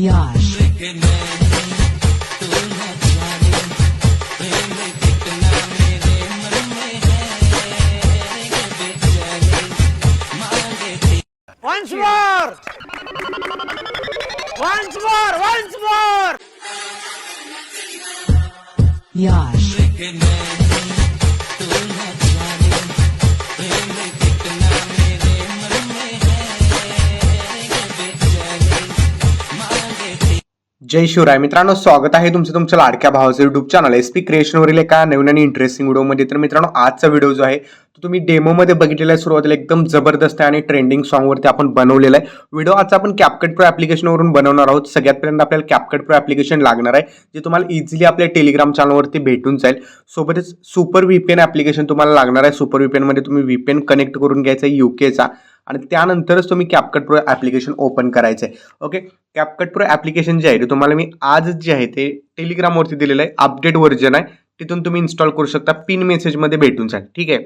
Yash. Once more! Once more! Once more! Yash. जय शिवराय. मित्रांनो स्वागत आहे तुमचं तुमच्या लाडक्या भावाचं युट्यूब चॅनल एस पी क्रिएशनवरील एका नवीन आणि इंटरेस्टिंग व्हिडिओमध्ये तर मित्रांनो आजचा व्हिडिओ जो आहे तो तुम्ही डेमोमध्ये बघितलेला आहे सुरुवातीला एकदम जबरदस्त आहे आणि ट्रेंडिंग सॉंगवरती आपण बनवलेला आहे. व्हिडिओ आज आपण कॅपकट प्रो ॲप्लिकेशनवरून बनवणार आहोत. सगळ्यात पर्यंत आपल्याला कॅपकट प्रो ॲप्लिकेशन लागणार आहे जे तुम्हाला इझिली आपल्या टेलिग्राम चॅनलवरती भेटून जाईल. सोबतच सुपर व्हीपीएन ॲप्लिकेशन तुम्हाला लागणार आहे. सुपर व्हीपीएनमध्ये तुम्ही व्हीपीएन कनेक्ट करून घ्यायचा आहे युकेचा आणि त्यानंतरच तुम्ही कॅपकट प्रो ॲप्लिकेशन ओपन करायचं आहे. ओके कॅपकट प्रो ॲप्लिकेशन जे आहे ते तुम्हाला मी आज जे आहे ते टेलिग्रामवरती दिलेलं आहे. अपडेट व्हर्जन आहे. तिथून तुम्ही इन्स्टॉल करू शकता. पिन मेसेजमध्ये भेटून जाईल. ठीक आहे?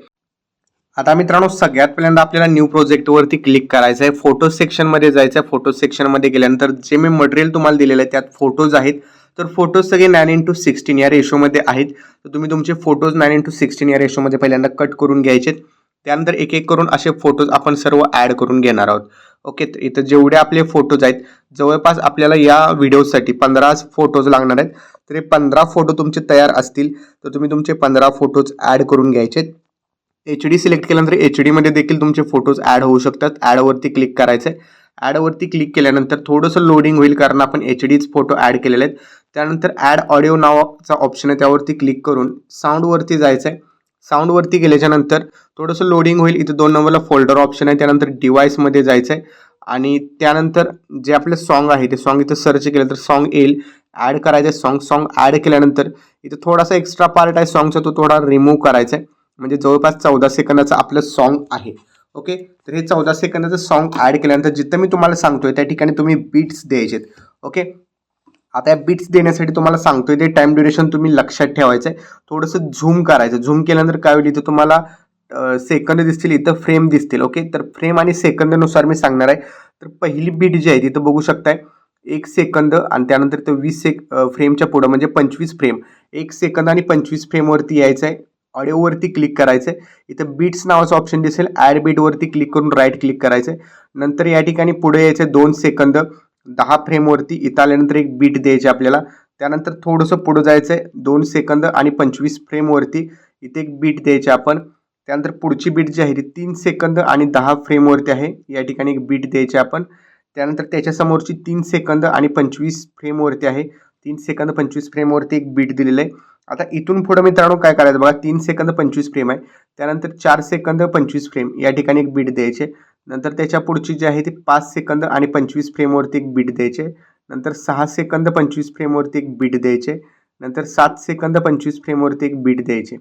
आता मित्रांनो सगळ्यात पहिल्यांदा आपल्याला न्यू प्रोजेक्टवरती क्लिक करायचं आहे फोटो सेक्शनमध्ये जायचं आहे फोटो सेक्शनमध्ये गेल्यानंतर जे मी मटेरियल तुम्हाला दिलेलं आहे त्यात फोटोज आहेत. तर फोटोज सगळे नाईन इंटू सिक्स्टीन या रेशोमध्ये आहेत. तर तुम्ही तुमचे फोटोज नाईन इंटू सिक्स्टीन या रेशोमध्ये पहिल्यांदा कट करून घ्यायचे त्यानंतर एक एक करून असे फोटोज आपण सर्व ॲड करून घेणार आहोत. ओके तर इथं जेवढे आपले फोटोज आहेत जवळपास आपल्याला या व्हिडिओसाठी पंधरा फोटोज लागणार आहेत. तर हे पंधरा फोटो तुमचे तयार असतील. तर तुम्ही तुमचे पंधरा फोटोज ॲड करून घ्यायचे एच डी सिलेक्ट केल्यानंतर एच डीमध्ये देखील तुमचे फोटोज ॲड होऊ शकतात. ॲडवरती क्लिक करायचं आहे ॲडवरती क्लिक केल्यानंतर थोडंसं लोडिंग होईल कारण आपण एच डीच फोटो ॲड केलेले आहेत. त्यानंतर ॲड ऑडिओ नावाचा ऑप्शन आहे. त्यावरती क्लिक करून साऊंडवरती जायचं आहे साऊंडवरती गेल्याच्यानंतर थोडंसं लोडिंग होईल. इथं दोन नंबरला फोल्डर ऑप्शन आहे. त्यानंतर डिवाईसमध्ये जायचं आहे आणि त्यानंतर जे आपलं सॉन्ग आहे ते सॉन्ग इथं सर्च केलं तर सॉन्ग येईल. ॲड करायचं आहे सॉन्ग सॉन्ग ॲड केल्यानंतर इथं थोडासा एक्स्ट्रा पार्ट आहे. सॉन्गचा तो थोडा रिमूव्ह करायचा आहे म्हणजे जवळपास चौदा सेकंदाचं आपलं सॉन्ग आहे. ओके तर हे चौदा सेकंदाचं सॉन्ग ॲड केल्यानंतर जिथं मी तुम्हाला सांगतोय त्या ठिकाणी तुम्ही बीट्स द्यायचे ओके आता या बीट्स देण्यासाठी तुम्हाला सांगतोय ते टाइम ड्युरेशन तुम्ही लक्षात ठेवायचं आहे थोडंसं झूम करायचं. झूम केल्यानंतर काय होईल इथं तुम्हाला सेकंद दिसतील इथं फ्रेम दिसतील. ओके तर फ्रेम आणि सेकंदनुसार मी सांगणार आहे. तर पहिली बीट जी आहे तिथं बघू शकताय. एक सेकंद आणि त्यानंतर तर वीस सेक फ्रेमच्या पुढं म्हणजे पंचवीस फ्रेम एक सेकंद आणि पंचवीस फ्रेमवरती यायचं आहे ऑडिओवरती क्लिक करायचं इथं बीट्स नावाचं ऑप्शन दिसेल. ॲड बीटवरती क्लिक करून राईट क्लिक करायचं नंतर या ठिकाणी पुढे यायचे दोन सेकंद दहा फ्रेमवरती इथं आल्यानंतर एक बीट द्यायची आपल्याला. त्यानंतर थोडंसं पुढं जायचं आहे दोन सेकंद आणि पंचवीस फ्रेमवरती इथे एक बीट द्यायची आपण. त्यानंतर पुढची बीट जी आहे ती तीन सेकंद आणि दहा फ्रेमवरती आहे. या ठिकाणी एक बीट द्यायची आपण. त्यानंतर त्याच्यासमोरची तीन सेकंद आणि पंचवीस फ्रेमवरती आहे. तीन सेकंद पंचवीस फ्रेमवरती एक बीट दिलेलं आहे. आता इथून पुढं मित्रांनो काय करायचं? बघा तीन सेकंद पंचवीस फ्रेम आहे. त्यानंतर चार सेकंद पंचवीस फ्रेम या ठिकाणी एक बीट द्यायचे. नंतर त्याच्या पुढची जी आहे ती पाच सेकंद आणि पंचवीस फ्रेमवरती एक बीट द्यायचे. नंतर सहा सेकंद पंचवीस फ्रेमवरती एक बीट द्यायचे. नंतर सात सेकंद पंचवीस फ्रेमवरती एक बीट द्यायचे.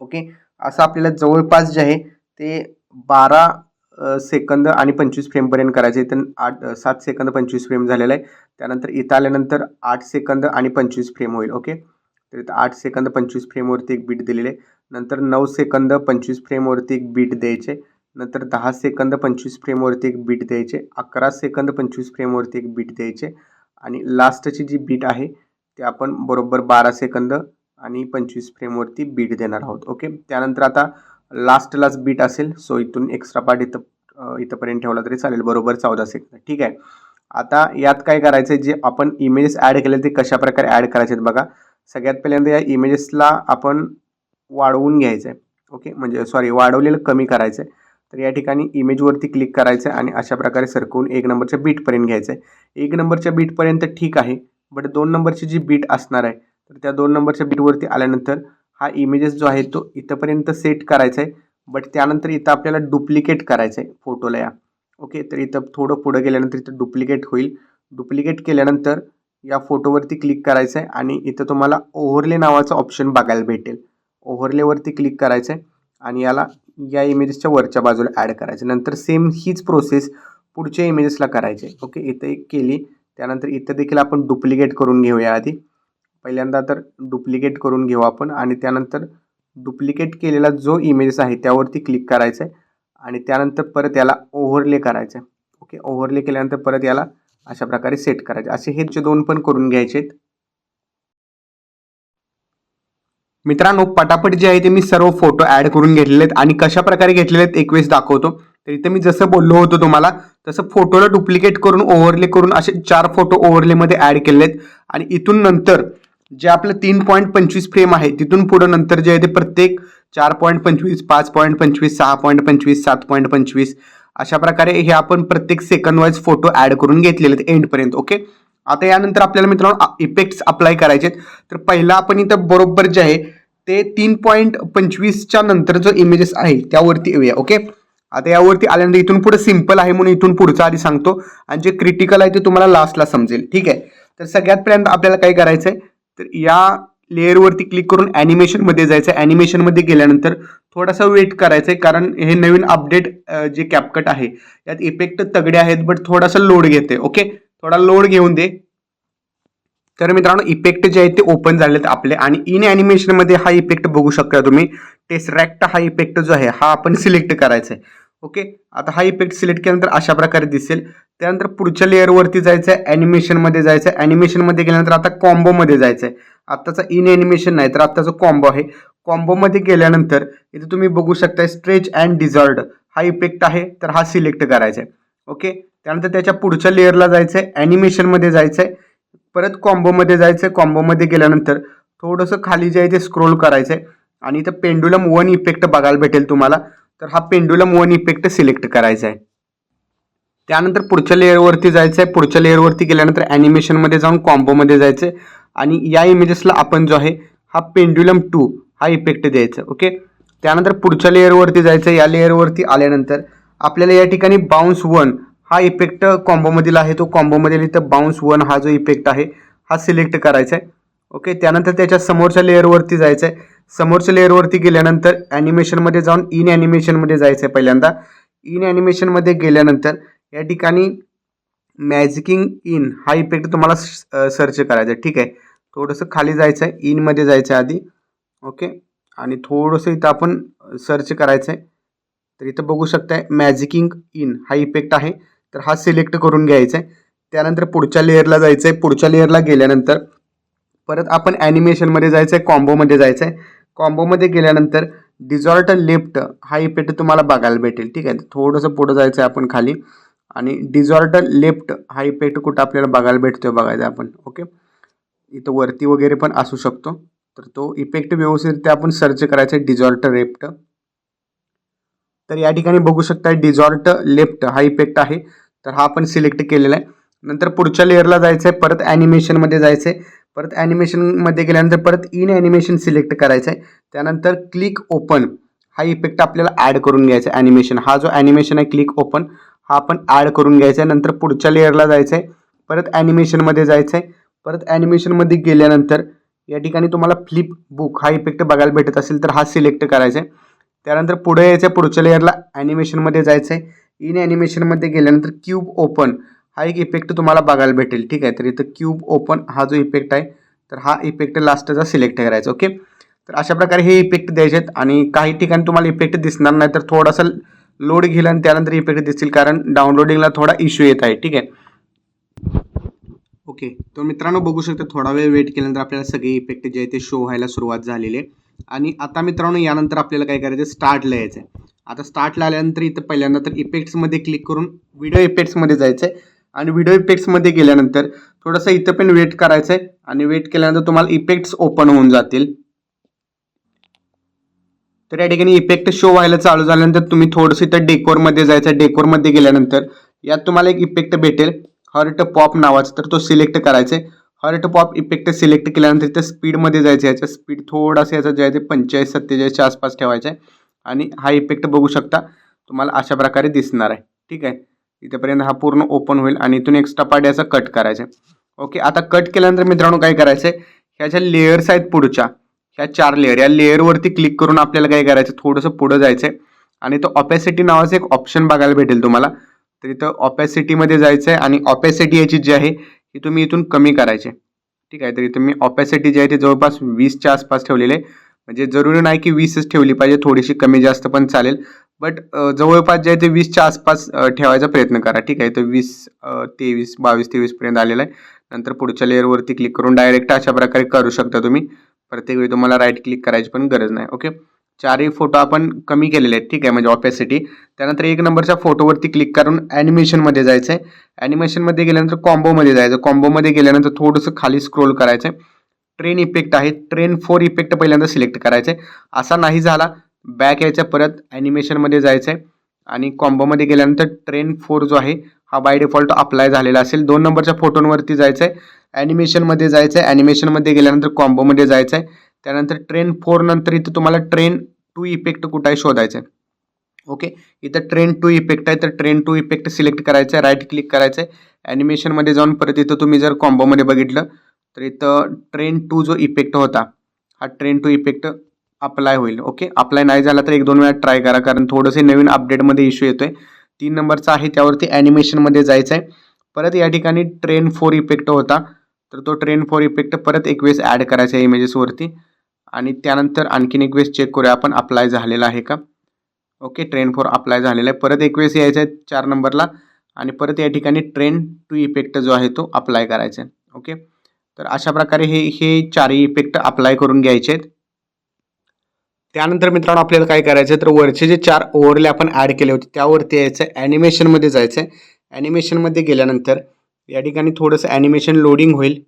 ओके? असं आपल्याला जवळपास जे आहे ते बारा सेकंद आणि पंचवीस फ्रेमपर्यंत करायचे. तर आठ सात सेकंद पंचवीस फ्रेम झालेलं आहे. त्यानंतर इथं आल्यानंतर आठ सेकंद आणि पंचवीस फ्रेम होईल. ओके? तर इथं आठ सेकंद पंचवीस फ्रेमवरती एक बीट दिलेले. नंतर नऊ सेकंद पंचवीस फ्रेमवरती एक बीट द्यायचे. नंतर दहा सेकंद पंचवीस फ्रेमवरती एक बीट द्यायचे. अकरा सेकंद पंचवीस फ्रेमवरती एक बीट द्यायचे. आणि लास्टची जी बीट आहे ते आपण बरोबर बारा सेकंद आणि पंचवीस फ्रेमवरती बीट देणार आहोत. ओके? त्यानंतर आता लास्टलाच बीट असेल सो इथून एक्स्ट्रा पार्ट इथं इथंपर्यंत ठेवला तरी चालेल. बरोबर चौदा सेकंद. ठीक आहे? आता यात काय करायचं आहे जे आपण इमेजेस ॲड केले ते कशाप्रकारे ॲड करायचे आहेत बघा. सगळ्यात पहिल्यांदा या इमेजेसला आपण वाढवून घ्यायचं आहे ओके म्हणजे सॉरी वाढवलेलं कमी करायचं आहे तर या ठिकाणी इमेजवरती क्लिक करायचं आहे आणि अशा प्रकारे सरकवून एक नंबरच्या बीटपर्यंत घ्यायचं आहे एक नंबरच्या बीटपर्यंत ठीक आहे बट दोन नंबरची जी बीट असणार आहे तर त्या दोन नंबरच्या बीटवरती आल्यानंतर हा इमेजेस जो आहे तो इथंपर्यंत सेट करायचा आहे बट त्यानंतर इथं आपल्याला डुप्लिकेट करायचं आहे फोटोला या. ओके तर इथं थोडं पुढं गेल्यानंतर इथं डुप्लिकेट होईल. डुप्लिकेट केल्यानंतर या फोटोवरती क्लिक करायचं आहे आणि इथं तुम्हाला ओव्हरले नावाचं ऑप्शन बघायला भेटेल. ओव्हरलेवरती क्लिक करायचं आहे आणि याला या इमेजेसच्या वरच्या बाजूला ॲड करायचं नंतर सेम हीच प्रोसेस पुढच्या इमेजेसला करायची आहे ओके इथं एक केली. त्यानंतर इथं देखील आपण डुप्लिकेट करून घेऊया आधी. पहिल्यांदा तर डुप्लिकेट करून घेऊ आपण आणि त्यानंतर डुप्लिकेट केलेला जो इमेजेस आहे त्यावरती क्लिक करायचं आहे आणि त्यानंतर परत याला ओव्हरले करायचं आहे ओके ओव्हरले केल्यानंतर परत याला अशा प्रकारे सेट करायचे. असे हेचे दोन पण करून घ्यायचे आहेत. मित्रांनो पटापट जे आहे ते मी सर्व फोटो ॲड करून घेतलेले आहेत आणि कशा प्रकारे घेतलेले आहेत एकवेळेस दाखवतो. तर इथे मी जसं बोललो होतो तुम्हाला तसं फोटोला डुप्लिकेट करून ओव्हरले करून असे चार फोटो ओव्हरलेमध्ये ॲड केले आहेत. आणि इथून नंतर जे आपलं तीन पॉईंट पंचवीस फ्रेम आहे तिथून पुढं नंतर जे आहे ते प्रत्येक चार पॉईंट पंचवीस पाच पॉईंट पंचवीस सहा पॉईंट पंचवीस सात पॉईंट पंचवीस अशा प्रकारे हे आपण प्रत्येक सेकंड वाईज फोटो ॲड करून घेतलेले आहेत एंडपर्यंत ओके आता यानंतर आपल्याला मित्रांनो इफेक्ट्स अप्लाय करायचे आहेत. तर पहिला आपण इथं बरोबर जे आहे ते तीन पॉईंट पंचवीसच्या नंतर जो इमेजेस आहे त्यावरती येऊया ओके आता यावरती आल्यानंतर इथून पुढे सिंपल आहे म्हणून इथून पुढचं आधी सांगतो. आणि जे क्रिटिकल आहे ते तुम्हाला लास्टला समजेल ठीक आहे? तर सगळ्यात पर्यंत आपल्याला काय करायचं आहे तर या लेअरवरती क्लिक करून ॲनिमेशनमध्ये जायचं आहे ॲनिमेशनमध्ये गेल्यानंतर थोडासा वेट करायचं आहे कारण हे नवीन अपडेट जे कॅपकट आहे यात इफेक्ट तगडे आहेत बट थोडासा लोड घेते ओके थोडा लोड घेऊन दे. तर मित्रांनो इफेक्ट जे आहेत ते ओपन झालेत आपले आणि इन ॲनिमेशनमध्ये हा इफेक्ट बघू शकता तुम्ही. टेसरॅक्ट हा इफेक्ट जो आहे हा आपण सिलेक्ट करायचा आहे ओके आता हा इफेक्ट सिलेक्ट केल्यानंतर अशा प्रकारे दिसेल. त्यानंतर पुढच्या लेअरवरती जायचं आहे ॲनिमेशनमध्ये जायचं आहे ॲनिमेशनमध्ये गेल्यानंतर आता कॉम्बोमध्ये जायचं आहे आत्ताचा इन ॲनिमेशन नाही तर आत्ताचा कॉम्बो आहे. कॉम्बोमध्ये गेल्यानंतर इथे तुम्ही बघू शकता स्ट्रेच अँड डिझॉल्ड हा इफेक्ट आहे तर हा सिलेक्ट करायचा आहे ओके त्यानंतर त्याच्या पुढच्या लेअरला जायचं आहे ॲनिमेशनमध्ये जायचं आहे परत कॉम्बोमध्ये जायचं आहे कॉम्बोमध्ये गेल्यानंतर थोडंसं खाली जे आहे ते स्क्रोल करायचं आहे आणि इथं पेंडुलम वन इफेक्ट बघायला भेटेल तुम्हाला. तर हा पेंडुलम वन इफेक्ट सिलेक्ट करायचा आहे त्यानंतर पुढच्या लेअरवरती जायचं आहे पुढच्या लेअरवरती गेल्यानंतर ॲनिमेशनमध्ये जाऊन कॉम्बोमध्ये जायचं आहे आणि या इमेजेसला आपण जो आहे हा पेंड्युलम टू हा इफेक्ट द्यायचा ओके त्यानंतर पुढच्या लेअरवरती जायचं या लेअरवरती आल्यानंतर आपल्याला या ठिकाणी बाउन्स वन हा इफेक्ट कॉम्बोमधील आहे तो कॉम्बोमधील इथं बाउन्स वन हा जो इफेक्ट आहे हा सिलेक्ट करायचा आहे ओके त्यानंतर त्याच्या समोरच्या लेअरवरती जायचं आहे. समोरच्या लेअरवरती गेल्यानंतर ॲनिमेशनमध्ये जाऊन इन ॲनिमेशनमध्ये जायचं आहे पहिल्यांदा. इन ॲनिमेशनमध्ये गेल्यानंतर या ठिकाणी मॅजिकिंग इन हा इफेक्ट तुम्हाला सर्च करायचा आहे ठीक आहे? थोडंसं खाली जायचं आहे इनमध्ये जायचं आहे आधी. ओके? आणि थोडंसं इथं आपण सर्च करायचं आहे तर इथं बघू शकताय मॅजिकिंग इन हा इफेक्ट आहे. तर हा सिलेक्ट करून घ्यायचा आहे त्यानंतर पुढच्या लेअरला जायचं आहे पुढच्या लेअरला गेल्यानंतर परत आपण ॲनिमेशनमध्ये जायचं आहे कॉम्बोमध्ये जायचं आहे कॉम्बोमध्ये गेल्यानंतर डिझॉर्ट लेफ्ट हा इफेक्ट तुम्हाला बघायला भेटेल. ठीक आहे? थोडंसं पुढं जायचं आहे आपण खाली. आणि डिझॉर्ट लेफ्ट हा इफेक्ट कुठं आपल्याला बघायला भेटतोय बघायचा आपण. ओके? इथं वरती वगैरे पण असू शकतो. तर तो इफेक्ट व्यवस्थितरित्या आपण सर्च करायचा आहे डिझॉल्ट लेफ्ट तर या ठिकाणी बघू शकता डिझॉल्ट लेफ्ट हा इफेक्ट आहे. तर हा आपण सिलेक्ट केलेला आहे. नंतर पुढच्या लेअरला जायचं आहे परत ॲनिमेशनमध्ये जायचं आहे. परत ॲनिमेशनमध्ये गेल्यानंतर परत इन ॲनिमेशन सिलेक्ट करायचं आहे. त्यानंतर क्लिक ओपन हा इफेक्ट आपल्याला ॲड करून घ्यायचा आहे ॲनिमेशन हा जो ॲनिमेशन आहे क्लिक ओपन हा आपण ॲड करून घ्यायचा आहे. नंतर पुढच्या लेअरला जायचं आहे. परत ॲनिमेशनमध्ये जायचं आहे. परत ॲनिमेशनमध्ये गेल्यानंतर या ठिकाणी तुम्हाला फ्लिप बुक हा इफेक्ट बघायला भेटत असेल तर हा सिलेक्ट करायचा आहे. त्यानंतर पुढे यायचं आहे पुढच्या लेअरला ॲनिमेशनमध्ये जायचं आहे. इन ॲनिमेशनमध्ये गेल्यानंतर क्यूब ओपन हा एक इफेक्ट तुम्हाला बघायला भेटेल. ठीक आहे तर इथं क्यूब ओपन हा जो इफेक्ट आहे तर हा इफेक्ट लास्टचा सिलेक्ट करायचा ओके तर अशा प्रकारे हे इफेक्ट द्यायचे आहेत आणि काही ठिकाणी तुम्हाला इफेक्ट दिसणार नाही तर थोडासा लोड घेईल आणि त्यानंतर इफेक्ट दिसतील कारण डाउनलोडिंगला थोडा इश्यू येत आहे. ठीक आहे. ओके तर मित्रांनो बघू शकता थोडा वेळ वेट केल्यानंतर आपल्याला सगळे इफेक्ट जे आहे ते शो व्हायला सुरुवात झालेली आहे. आणि आता मित्रांनो यानंतर आपल्याला काय करायचं? स्टार्टला यायचं आहे आता स्टार्टला आल्यानंतर इथं पहिल्यांदा तर इफेक्ट्समध्ये क्लिक करून व्हिडिओ इफेक्ट्समध्ये जायचं आहे आणि व्हिडिओ इफेक्ट्समध्ये गेल्यानंतर थोडंसं इथं पण वेट करायचं आहे आणि वेट केल्यानंतर तुम्हाला इफेक्ट्स ओपन होऊन जातील. तर या ठिकाणी इफेक्ट शो व्हायला चालू झाल्यानंतर तुम्ही थोडंसं इथं डेकोरमध्ये जायचं आहे डेकोरमध्ये गेल्यानंतर यात तुम्हाला एक इफेक्ट भेटेल. हर्ट पॉप नावाचा तर तो सिलेक्ट करायचा आहे हर्ट पॉप इफेक्ट सिलेक्ट केल्यानंतर त्या स्पीडमध्ये जायचं याचा स्पीड थोडासा याचं जे आहे ते पंचेचाळीस सत्तेचाळीसच्या आसपास ठेवायचं आहे. आणि हा इफेक्ट बघू शकता तुम्हाला अशा प्रकारे दिसणार आहे. ठीक आहे? इथेपर्यंत हा पूर्ण ओपन होईल आणि इथून एक्स्ट्रा पार्ट याचा कट करायचा आहे ओके आता कट केल्यानंतर मित्रांनो काय करायचं आहे ह्या ज्या लेयर्स आहेत पुढच्या ह्या चार लेअर या लेअरवरती क्लिक करून आपल्याला काय करायचं थोडंसं पुढं जायचं आहे आणि तो ऑपॅसिटी नावाचं एक ऑप्शन बघायला भेटेल तुम्हाला. तर इथं ऑपॅसिटीमध्ये जायचं आहे आणि ऑपॅसिटी याची जी आहे ही तुम्ही इथून कमी करायची. ठीक आहे तर इथं मी ऑपॅसिटी जी आहे ती जवळपास वीसच्या आसपास ठेवलेली आहे. म्हणजे जरुरी नाही की वीसच ठेवली पाहिजे थोडीशी कमी जास्त पण चालेल. बट जवळपास जे आहे ते वीसच्या आसपास ठेवायचा प्रयत्न करा. ठीक आहे तर वीस तेवीस बावीस तेवीसपर्यंत आलेला आहे. नंतर पुढच्या लेअरवरती क्लिक करून डायरेक्ट अशा प्रकारे करू शकता तुम्ही. प्रत्येक वेळी तुम्हाला राईट क्लिक करायची पण गरज नाही. ओके चारही फोटो आपण कमी केलेले आहेत. ठीक आहे म्हणजे ऑपॅसिटी त्यानंतर एक नंबरच्या फोटोवरती क्लिक करून ॲनिमेशनमध्ये जायचं आहे ॲनिमेशनमध्ये गेल्यानंतर कॉम्बोमध्ये जायचं. कॉम्बोमध्ये गेल्यानंतर थोडंसं खाली स्क्रोल करायचं आहे ट्रेन इफेक्ट आहे. ट्रेन फोर इफेक्ट पहिल्यांदा सिलेक्ट करायचं आहे असा नाही झाला. बॅक यायचा परत. ॲनिमेशनमध्ये जायचं आहे आणि कॉम्बोमध्ये गेल्यानंतर ट्रेन फोर जो आहे हा बाय डिफॉल्ट अप्लाय झालेला असेल. दोन नंबरच्या फोटोंवरती जायचं आहे ॲनिमेशनमध्ये जायचं आहे ॲनिमेशनमध्ये गेल्यानंतर कॉम्बोमध्ये जायचं आहे त्यानंतर ट्रेन फोर नंतर इथं तुम्हाला ट्रेन टू इफेक्ट कुठं आहे शोधायचं. आहे ओके इथं ट्रेन टू इफेक्ट आहे तर ट्रेन टू इफेक्ट सिलेक्ट करायचं आहे राईट क्लिक करायचं. आहे ॲनिमेशनमध्ये जाऊन परत इथं तुम्ही जर कॉम्बोमध्ये बघितलं तर इथं ट्रेन टू जो इफेक्ट होता हा ट्रेन टू इफेक्ट अप्लाय होईल. ओके अप्लाय नाही झाला तर एक दोन वेळा ट्राय करा कारण थोडंसं नवीन अपडेटमध्ये इश्यू आहे तीन नंबरचा आहे त्यावरती ॲनिमेशनमध्ये जायचं आहे परत या ठिकाणी ट्रेन फोर इफेक्ट होता तर तो ट्रेन फोर इफेक्ट परत एक वेळेस ॲड करायचा आहे इमेजेसवरती आणि त्यानंतर आणखीन एक वेळेस चेक करूया आपण अप्लाय झालेला आहे का? ओके ट्रेन फॉर अप्लाय झालेला आहे. परत एक वेळेस यायचं आहे चार नंबरला आणि परत या ठिकाणी ट्रेन टू इफेक्ट जो आहे तो अप्लाय करायचा आहे. ओके तर अशा प्रकारे हे हे चारही इफेक्ट अप्लाय करून घ्यायचे आहेत. त्यानंतर मित्रांनो आपल्याला काय करायचं आहे? तर वरचे जे चार ओव्हरले आपण ॲड केले होते त्यावरती यायचं आहे ॲनिमेशनमध्ये जायचं आहे. ॲनिमेशनमध्ये गेल्यानंतर या ठिकाणी थोडंसं ॲनिमेशन लोडिंग होईल.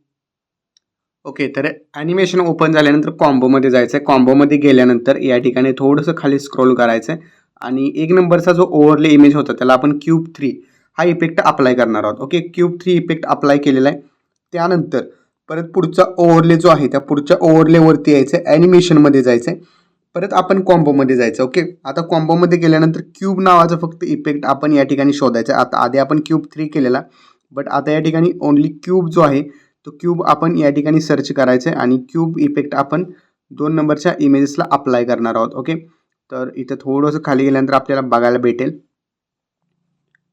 ओके तर ॲनिमेशन ओपन झाल्यानंतर कॉम्बोमध्ये जायचं आहे कॉम्बोमध्ये गेल्यानंतर या ठिकाणी थोडंसं खाली स्क्रोल करायचं आहे आणि एक नंबरचा जो ओव्हरले इमेज होता त्याला आपण क्यूब थ्री हा इफेक्ट अप्लाय करणार आहोत. Okay cube three effect apply केलेला आहे. त्यानंतर परत पुढचा ओव्हरले जो आहे त्या पुढच्या ओव्हरलेवरती यायचं आहे ॲनिमेशनमध्ये जायचं आहे परत आपण कॉम्बोमध्ये जायचं ओके आता कॉम्बोमध्ये गेल्यानंतर क्यूब नावाचा फक्त इफेक्ट आपण या ठिकाणी शोधायचा आता आधी आपण क्यूब थ्री केलेला. बट आता या ठिकाणी ओनली क्यूब जो आहे तो क्यूब आपण या ठिकाणी सर्च करायचं आहे आणि क्यूब इफेक्ट आपण दोन नंबरच्या इमेजेसला अप्लाय करणार आहोत ओके तर इथं थोडंसं खाली गेल्यानंतर आपल्याला बघायला भेटेल.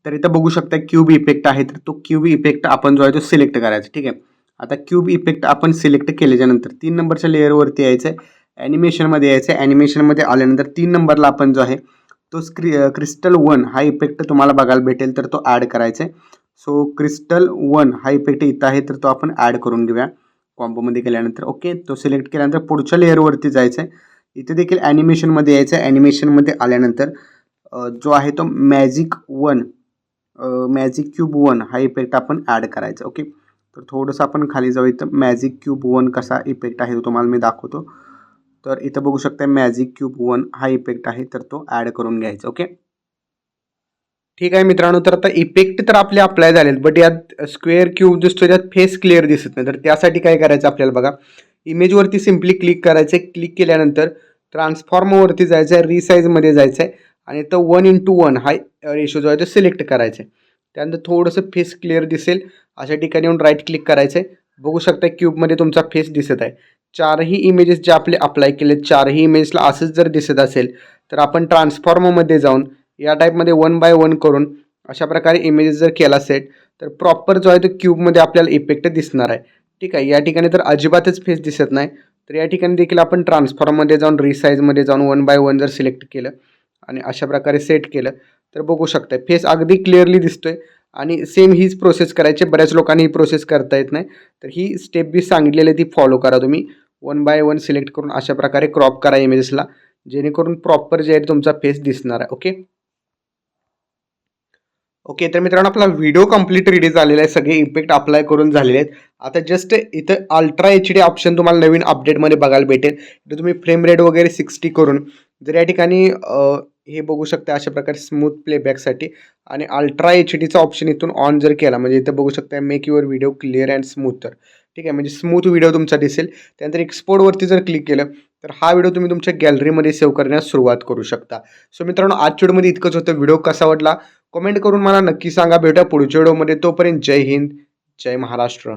तर इथं बघू शकता क्यूब इफेक्ट आहे तर तो क्यूब इफेक्ट आपण जो आहे तो सिलेक्ट करायचा ठीक आहे? आता क्यूब इफेक्ट आपण सिलेक्ट केल्याच्यानंतर तीन नंबरच्या लेअरवरती यायचं आहे ॲनिमेशनमध्ये यायचं आहे ॲनिमेशनमध्ये आल्यानंतर तीन नंबरला आपण जो आहे तो स्क्रि क्रिस्टल वन हा इफेक्ट तुम्हाला बघायला भेटेल तर तो ॲड करायचा आहे सो क्रिस्टल वन हा इफेक्ट इथं आहे तर तो आपण ॲड करून घेऊया. कॉम्बोमध्ये गेल्यानंतर ओके तो सिलेक्ट केल्यानंतर पुढच्या लेअरवरती जायचं आहे इथे देखील ॲनिमेशनमध्ये यायचं आहे ॲनिमेशनमध्ये आल्यानंतर जो आहे तो magic one magic cube one हा इफेक्ट आपण ॲड करायचा ओके तर थोडंसं आपण खाली जाऊ इथं. मॅजिक क्यूब वन कसा इफेक्ट आहे तो तुम्हाला मी दाखवतो. तर इथं बघू शकता मॅजिक क्यूब वन हा इफेक्ट आहे तर तो ॲड करून घ्यायचा ओके ठीक आहे मित्रांनो तर आता इफेक्ट तर आपले अप्लाय झालेत बट यात स्क्वेअर क्यूब दिसतो त्यात फेस क्लिअर दिसत नाही. तर त्यासाठी काय करायचं आपल्याला बघा? इमेजवरती सिम्पली क्लिक करायचं आहे क्लिक केल्यानंतर ट्रान्सफॉर्मवरती जायचं आहे रिसाईजमध्ये जायचं आहे आणि तर वन इंटू वन हा रेशो जो आहे तो सिलेक्ट करायचा आहे त्यानंतर थोडंसं फेस क्लिअर दिसेल अशा ठिकाणी येऊन राईट क्लिक करायचं आहे बघू शकता क्यूबमध्ये तुमचा फेस दिसत आहे. चारही इमेजेस जे आपले अप्लाय केले चारही इमेजला असंच जर दिसत असेल तर आपण ट्रान्सफॉर्ममध्ये जाऊन या टाईपमध्ये वन बाय वन करून अशा प्रकारे इमेजेस जर केला सेट तर प्रॉपर जो आहे तो क्यूबमध्ये आपल्याला इफेक्ट दिसणार आहे. ठीक आहे? या ठिकाणी तर अजिबातच फेस दिसत नाही. तर या ठिकाणी देखील आपण ट्रान्सफॉर्ममध्ये जाऊन रिसाईजमध्ये जाऊन वन बाय वन जर सिलेक्ट केलं आणि अशा प्रकारे सेट केलं तर बघू शकता फेस अगदी क्लिअरली दिसतोय आणि सेम हीच प्रोसेस करायची. बऱ्याच लोकांनी ही प्रोसेस करता येत नाही. तर ही स्टेप बी सांगितलेली आहे ती फॉलो करा तुम्ही. वन बाय वन सिलेक्ट करून अशा प्रकारे क्रॉप करा इमेजेसला जेणेकरून प्रॉपर जे आहे तुमचा फेस दिसणार आहे. ओके ओके तर मित्रांनो आपला व्हिडिओ कंप्लीट रेडी झालेला आहे. सगळे इफेक्ट अप्लाय करून झालेले आहेत. आता जस्ट इथं अल्ट्रा एच डी ऑप्शन तुम्हाला नवीन अपडेटमध्ये बघायला भेटेल. तर तुम्ही फ्रेम रेट वगैरे सिक्स्टी करून जर या ठिकाणी हे बघू शकता अशा प्रकारे स्मूथ प्लेबॅकसाठी आणि अल्ट्रा एच डीचा ऑप्शन इथून ऑन जर केला म्हणजे इथं बघू शकता make your video clear and smoother ठीक आहे? म्हणजे स्मूथ व्हिडिओ तुमचा दिसेल. त्यानंतर एक्सपोर्टवरती जर क्लिक केलं तर हा व्हिडिओ तुम्ही तुमच्या गॅलरीमध्ये सेव्ह करण्यास सुरुवात करू शकता. सो मित्रांनो आज व्हिडिओमध्ये इतकंच होतं. व्हिडिओ कसा वाटला? कमेंट करून मला नक्की सांगा. भेटा पुढच्या व्हिडिओमध्ये तोपर्यंत जय हिंद जय महाराष्ट्र.